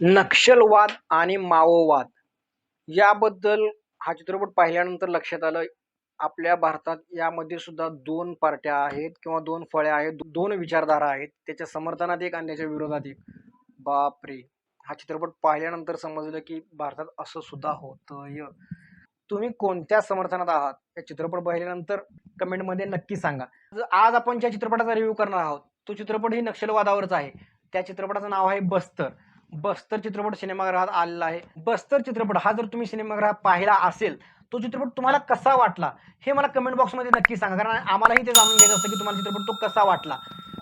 नक्षलवाद आणि माओवाद. याबद्दल हा चित्रपट पाहिल्यानंतर लक्षात आलं आपल्या भारतात यामध्ये सुद्धा दोन पार्ट्या आहेत किंवा दोन फळ्या आहेत दोन विचारधारा आहेत. त्याच्या समर्थनात एक आणि त्याच्या विरोधात एक. बापरे! हा चित्रपट पाहिल्यानंतर समजलं की भारतात असं सुद्धा होतं तुम्ही कोणत्या समर्थनात आहात? या चित्रपट पाहिल्यानंतर कमेंटमध्ये नक्की सांगा. आज आपण ज्या चित्रपटाचा रिव्ह्यू करणार आहोत तो चित्रपट ही नक्षलवादावरच आहे. त्या चित्रपटाचं नाव आहे बस्तर. बस्तर चित्रपट सिनेमागृहात आलेला आहे. बस्तर चित्रपट हा जर तुम्ही सिनेमागृहात पाहिला असेल तो चित्रपट तुम्हाला कसा वाटला? हे मला कमेंट बॉक्समध्ये नक्की सांगा. कारण आम्हालाही ते जाणून घ्यायचं असतं की तुम्हाला चित्रपट तो कसा वाटला.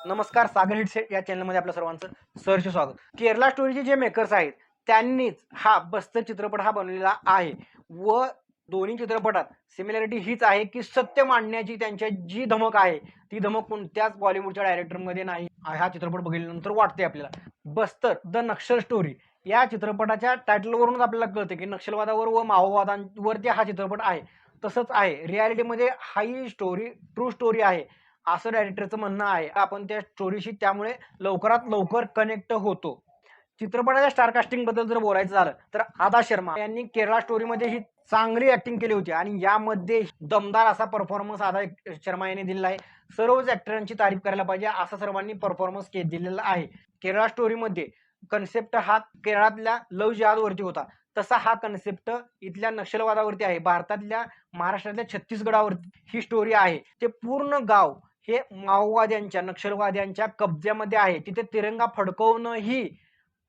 नमस्कार सागर हिट्स या चॅनलमध्ये आपल्या सर्वांचं सहर्ष स्वागत. केरला स्टोरीचे जे मेकर्स आहेत त्यांनीच हा बस्तर चित्रपट हा बनवलेला आहे. व दोन्ही चित्रपटात सिमिलॅरिटी हीच आहे की सत्य मांडण्याची त्यांच्या जी धमक आहे ती धमक कोणत्याच बॉलिवूडच्या डायरेक्टरमध्ये नाही. हा चित्रपट बघितल्यानंतर वाटते आपल्याला. Bastar the Naxal story. या चित्रपटाच्या टायटलवरूनच आपल्याला कळतं की नक्षलवादावर व माओवादांवरती हा चित्रपट आहे. तसंच आहे. रियालिटीमध्ये हाही स्टोरी ट्रू स्टोरी आहे. असं डायरेक्टरचं म्हणणं आहे. आपण त्या स्टोरीशी त्यामुळे लवकरात लवकर कनेक्ट होतो. चित्रपटाच्या स्टारकास्टिंगबद्दल जर बोलायचं झालं तर आदा शर्मा यांनी केरळा स्टोरीमध्ये ही चांगली ऍक्टिंग केली होती. आणि यामध्ये दमदार असा परफॉर्मन्स आदा शर्मा यांनी दिलेला आहे. सर्वच ऍक्टरांची तारीफ करायला पाहिजे असा सर्वांनी परफॉर्मन्स के दिलेला आहे. केरळा स्टोरीमध्ये कन्सेप्ट हा केरळातल्या लव जिहादवरती होता. तसा हा कन्सेप्ट इथल्या नक्षलवादावरती आहे. भारतातल्या महाराष्ट्रातल्या छत्तीसगडावरती ही स्टोरी आहे. ते पूर्ण गाव हे माओवाद्यांच्या नक्षलवाद्यांच्या कब्ज्यामध्ये आहे. तिथे तिरंगा फडकवणं ही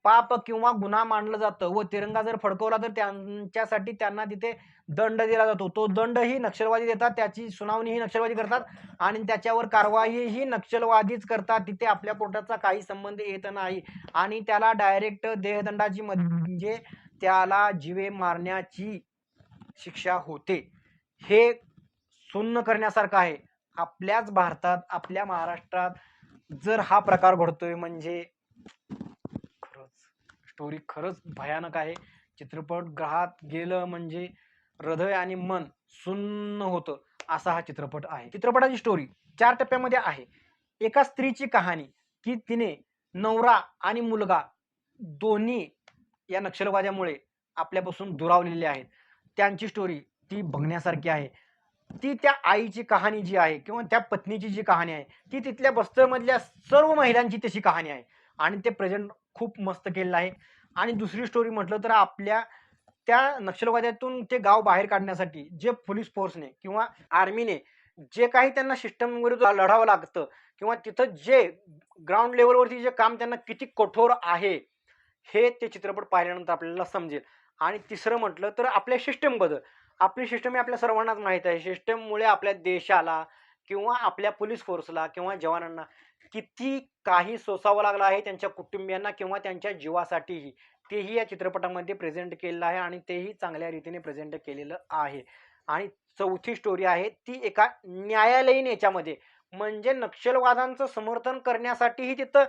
पाप किंवा गुन्हा मानलं जातं व तिरंगा जर फडकवला तर त्यांच्यासाठी त्यांना तिथे दंड दिला जातो. तो दंडही नक्षलवादी देतात त्याची सुनावणीही नक्षलवादी करतात आणि त्याच्यावर कारवाईही नक्षलवादीच करतात. तिथे आपल्या पोटाचा काही संबंध येत नाही आणि त्याला डायरेक्ट देहदंडाची म्हणजे त्याला जीवे मारण्याची शिक्षा होते. हे सुन्न करण्यासारखं आहे. आपल्याच भारतात आपल्या महाराष्ट्रात जर हा प्रकार घडतोय म्हणजे स्टोरी खरंच भयानक आहे. चित्रपट ग्रहात गेलं म्हणजे हृदय आणि मन सुन्न होतं असा हा चित्रपट आहे. चित्रपटाची स्टोरी चार टप्प्यामध्ये आहे. एका स्त्रीची कहाणी की तिने नवरा आणि मुलगा दोन्ही या नक्षलवाद्यामुळे आपल्यापासून दुरावलेले आहेत. त्यांची स्टोरी ती बघण्यासारखी आहे. ती त्या आईची कहाणी जी आहे किंवा त्या पत्नीची जी कहाणी आहे ती तिथल्या बस्तरमधल्या सर्व महिलांची तशी कहाणी आहे. आणि ते प्रेझेंट खूप मस्त केलेलं आहे. आणि दुसरी स्टोरी म्हटलं तर आपल्या त्या नक्षलवाद्यातून ते गाव बाहेर काढण्यासाठी जे पोलीस फोर्सने किंवा आर्मीने जे काही त्यांना सिस्टम विरुद्ध लढावं लागतं किंवा तिथं जे ग्राउंड लेवलवरती जे काम त्यांना किती कठोर आहे हे ते चित्रपट पाहिल्यानंतर आपल्याला समजेल. आणि तिसरं म्हटलं तर आपल्या सिस्टमबद्दल आपली सिस्टम ही आपल्या सर्वांनाच माहीत आहे. सिस्टममुळे आपल्या देशाला किंवा आपल्या पोलीस फोर्सला किंवा जवानांना किती काही सोसावं लागलं आहे त्यांच्या कुटुंबियांना किंवा त्यांच्या जीवासाठीही. तेही या चित्रपटामध्ये प्रेझेंट केलेलं आहे आणि तेही चांगल्या रीतीने प्रेझेंट केलेलं आहे. आणि चौथी स्टोरी आहे ती एका न्यायालयीन याच्यामध्ये. म्हणजे नक्षलवादांचं समर्थन करण्यासाठीही तिथं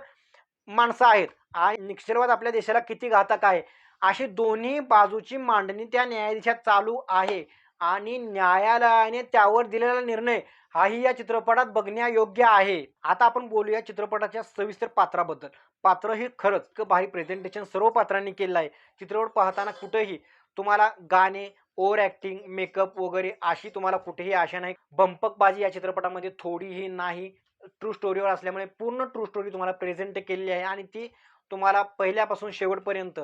माणसं आहेत. आणि नक्षलवाद आपल्या देशाला किती घातक आहे? अशी दोन्ही बाजूची मांडणी त्या न्यायाधीशात चालू आहे. आणि न्यायालयाने त्यावर दिलेला निर्णय हाही या चित्रपटात बघण्यायोग्य आहे. आता आपण बोलूया चित्रपटाच्या सविस्तर पात्राबद्दल. पात्र हे खरंच भारी प्रेझेंटेशन सर्व पात्रांनी केलं आहे. चित्रपट पाहताना कुठेही तुम्हाला गाणे ओव्हर ॲक्टिंग मेकअप वगैरे अशी तुम्हाला कुठेही आशा नाही. बंपकबाजी या चित्रपटामध्ये थोडीही नाही. ट्रू स्टोरीवर असल्यामुळे पूर्ण ट्रू स्टोरी तुम्हाला प्रेझेंट केलेली आहे आणि ती तुम्हाला पहिल्यापासून शेवटपर्यंत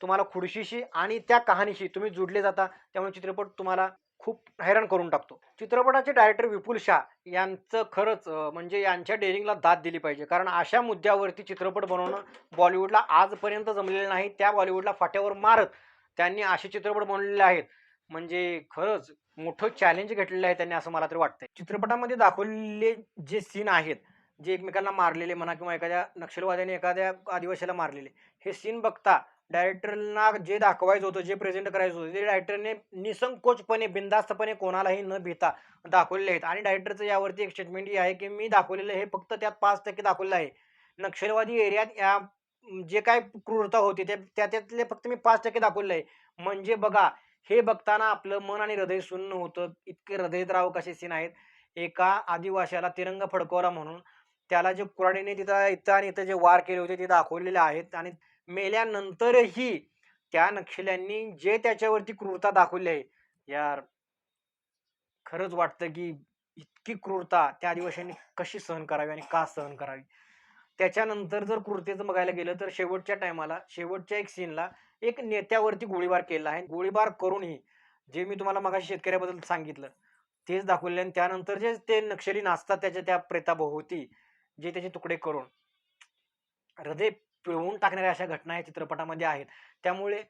तुम्हाला खुडशीशी आणि त्या कहाणीशी तुम्ही जुडले जाता त्यामुळे चित्रपट तुम्हाला खूप हैराण करून टाकतो. चित्रपटाचे डायरेक्टर विपुल शाह यांचं खरंच म्हणजे यांच्या डेअरिंगला दाद दिली पाहिजे. कारण अशा मुद्द्यावरती चित्रपट बनवणं बॉलिवूडला आजपर्यंत जमलेलं नाही. त्या बॉलिवूडला फाट्यावर मारत त्यांनी असे चित्रपट बनवलेले आहेत. म्हणजे खरंच मोठं चॅलेंज घेतलेलं आहे त्यांनी असं मला तरी वाटतंय. चित्रपटामध्ये दाखवलेले जे सीन आहेत जे एकमेकांना मारलेले म्हणा किंवा एखाद्या नक्षलवाद्याने एखाद्या आदिवासीला मारलेले हे सीन बघता डायरेक्टरना जे दाखवायचं होतं जे प्रेझेंट करायचं होतं ते डायरेक्टरने निसंकोचपणे बिंदास्तपणे कोणालाही न भीता दाखवलेले आहेत. आणि डायरेक्टरचं यावरती एक स्टेटमेंट ही आहे की मी दाखवलेलं हे फक्त त्यात पाच टक्के दाखवलेलं आहे. नक्षलवादी एरियात या जे काय क्रूरता होती ते त्या त्यातले फक्त मी पाच टक्के दाखवलेलं आहे. म्हणजे बघा हे बघताना आपलं मन आणि हृदय सुन्न होतं. इतके हृदयद्रावक असे सीन आहेत. एका आदिवाशाला तिरंगा फडकवला म्हणून त्याला जे कुराणीने तिथं इथं आणि इथं जे वार केले होते ते दाखवलेले आहेत. आणि मेल्यानंतरही त्या नक्षल्यांनी जे त्याच्यावरती क्रूरता दाखवली आहे यार खरंच वाटतं की इतकी क्रूरता त्या आदिवासींनी कशी सहन करावी आणि का सहन करावी? त्याच्यानंतर जर क्रूरतेचं बघायला गेलं तर शेवटच्या टायमाला शेवटच्या एक सीनला एक नेत्यावरती गोळीबार केला आहे. गोळीबार करूनही जे मी तुम्हाला मगाशी शेतकऱ्याबद्दल सांगितलं तेच दाखवले आणि त्यानंतर जे ते नक्षली नाचतात त्याच्या त्या प्रेताभोवती जे त्याचे तुकडे करून हृदय पिळवून टाकणाऱ्या अशा घटना या चित्रपटामध्ये आहेत. त्यामुळे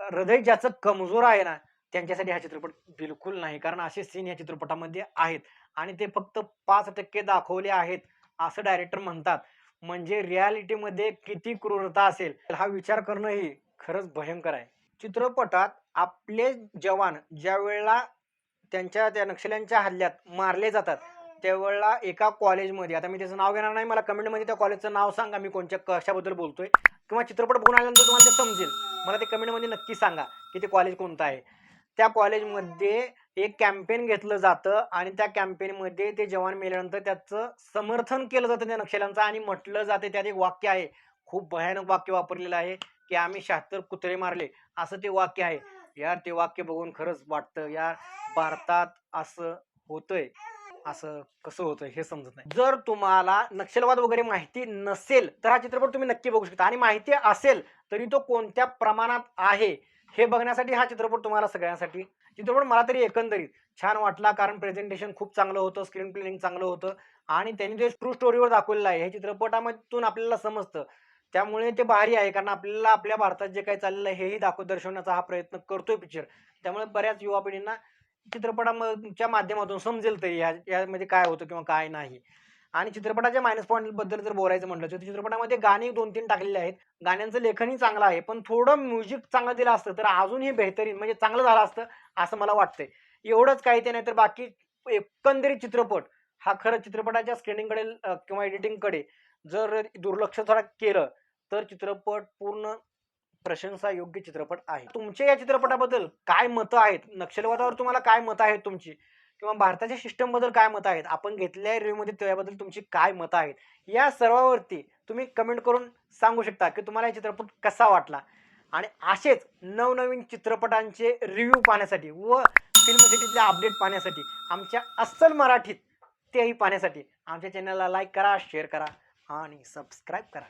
हृदय ज्याचं कमजोर आहे ना त्यांच्यासाठी हा चित्रपट बिलकुल नाही. कारण असे सीन या चित्रपटामध्ये आहेत. आणि ते फक्त पाच टक्के दाखवले आहेत असं डायरेक्टर म्हणतात. म्हणजे रियालिटीमध्ये किती क्रूरता असेल हा विचार करणं ही खरंच भयंकर आहे. चित्रपटात आपले जवान ज्या वेळेला त्यांच्या त्या नक्षल्यांच्या हल्ल्यात मारले जातात त्यावेळेला एका कॉलेजमध्ये आता मी त्याचं नाव घेणार नाही मला कमेंटमध्ये त्या कॉलेजचं नाव सांगा मी कोणत्या कशाबद्दल बोलतोय. किंवा चित्रपट बघून आल्यानंतर तुम्हाला ते समजेल मला ते कमेंटमध्ये नक्की सांगा की ते कॉलेज कोणतं आहे. त्या कॉलेजमध्ये एक कॅम्पेन घेतलं जातं आणि त्या कॅम्पेनमध्ये ते जवान मेल्यानंतर त्याचं समर्थन केलं जातं त्या नक्षल्यांचं आणि म्हटलं जाते त्यात एक वाक्य आहे. खूप भयानक वाक्य वापरलेलं आहे की आम्ही शहात्तर कुत्रे मारले. असं ते वाक्य आहे. यार ते वाक्य बघून खरंच वाटतं यार भारतात असं होतंय. असं कसं होतं हे समजत नाही. जर तुम्हाला नक्षलवाद वगैरे माहिती नसेल तर हा चित्रपट तुम्ही नक्की बघू शकता. आणि माहिती असेल तरी तो कोणत्या प्रमाणात आहे हे बघण्यासाठी हा चित्रपट तुम्हाला सगळ्यांसाठी चित्रपट मला तरी एकंदरीत छान वाटला कारण प्रेझेंटेशन खूप चांगलं होतं स्क्रीन प्लेनिंग चांगलं होतं आणि त्यांनी जे ट्रू स्टोरीवर दाखवलेलं आहे हे चित्रपटामधून आपल्याला समजतं. त्यामुळे ते भारी आहे कारण आपल्याला आपल्या भारतात जे काही चाललेलं आहे हेही दाखव दर्शवण्याचा हा प्रयत्न करतोय पिक्चर त्यामुळे बऱ्याच युवा पिढींना चित्रपटाच्या माध्यमातून समजेल तरी या यामध्ये काय होतं किंवा काय नाही. आणि चित्रपटाच्या मायनस पॉईंटबद्दल जर बोलायचं म्हटलं तर चित्रपटामध्ये गाणी दोन तीन टाकलेली आहेत. गाण्यांचं लेखनही चांगलं आहे पण थोडं म्युझिक चांगलं दिलं असतं तर अजूनही बेहतरीन म्हणजे चांगलं झालं असतं असं मला वाटतंय. एवढंच काही ते नाही तर बाकी एकंदरीत चित्रपट हा खरं चित्रपटाच्या स्क्रीनिंगकडे किंवा एडिटिंगकडे जर दुर्लक्ष थोडा केलं तर चित्रपट पूर्ण प्रशंसा योग्य चित्रपट आहे. तुमच्या या चित्रपटाबद्दल काय मतं आहेत? नक्षलवादावर तुम्हाला काय मतं आहेत तुमची? किंवा भारताच्या सिस्टमबद्दल काय मतं आहेत? आपण घेतलेल्या रिव्ह्यूमध्ये त्याबद्दल तुमची काय मतं आहेत? या सर्वावरती तुम्ही कमेंट करून सांगू शकता की तुम्हाला हा चित्रपट कसा वाटला? आणि असेच नवनवीन चित्रपटांचे रिव्ह्यू पाहण्यासाठी व फिल्म सिटीतले अपडेट पाहण्यासाठी आमच्या अस्सल मराठीत तेही पाहण्यासाठी आमच्या चॅनलला लाईक करा शेअर करा आणि सबस्क्राईब करा.